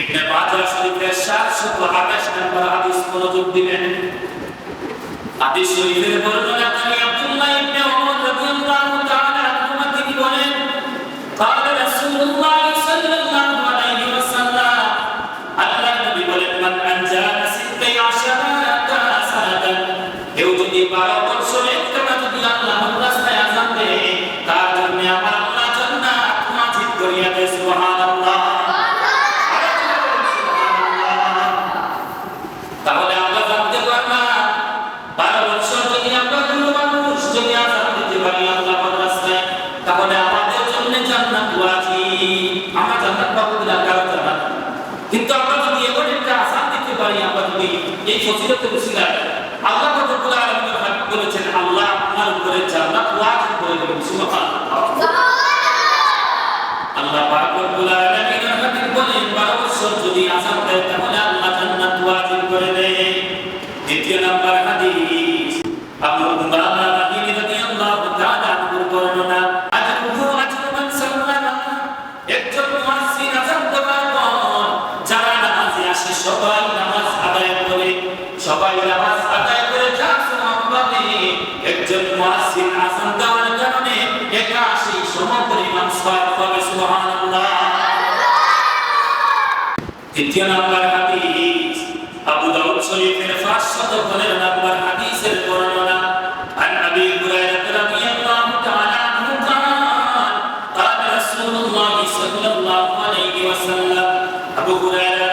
ইবনে মাজাহ শরীফের 728 নম্বর হাদিস মনোযোগ দিবেন। হাদিস শরীফের বর্ণনা করি এই ফজিলতের উসিলায় আল্লাহ রব্বুল আলামিন বলেছেন আল্লাহ আপনার উপরে জান্নাত ওয়াজিব করে দেবেন সুবহানাল্লাহ। আল্লাহ পাক রব্বুল আলামিন হাবিব বলেন 12 বছর যদি আযান দেয় তাহলে আল্লাহ জান্নাত ওয়াজিব করে দেয়। দ্বিতীয় নাম্বার একজন মুয়াজ্জিন আযান দেওয়ার কারণে একাশি সমপরিমাণ সওয়াব পাবে সুবহানাল্লাহ দ্বিতীয় নাম্বার হাদিস আবু দাউদ শরীফের 515 নাম্বার হাদিসের বর্ণনা عن ابي هريره رضي الله تعالى عنه قال قال رسول الله صلى الله عليه وسلم ابو هريره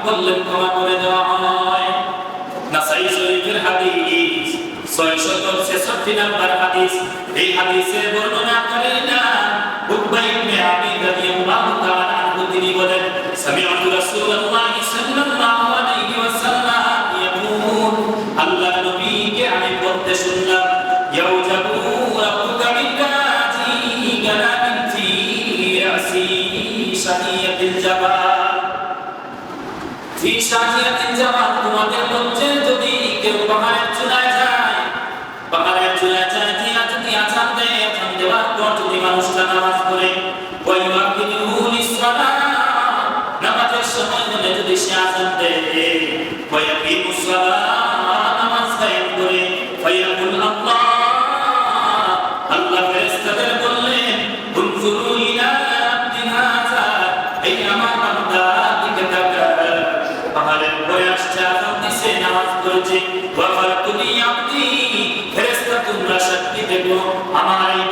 আলামিন হাবিব বললেন, ক্ষমা করে দেওয়া নাসাই শরীফের হাদিস 666 নম্বর হাদিস, এই হাদিসের বর্ণনা না তোমাদের মধ্যে যদি কেউ পাহাড়ের চূড়ায় যায়, পাহাড়ের চূড়ায় যায় দিয়া যদি আছান দেয় যদি মানুষটা নামাজ পড়ে ওই ওয়াকিলুহু লিসসালাহ নামাজের সময় হলে যদি সে আছান আবদি ফেরেশতা তোমরা শক্তি দেখো আমার এই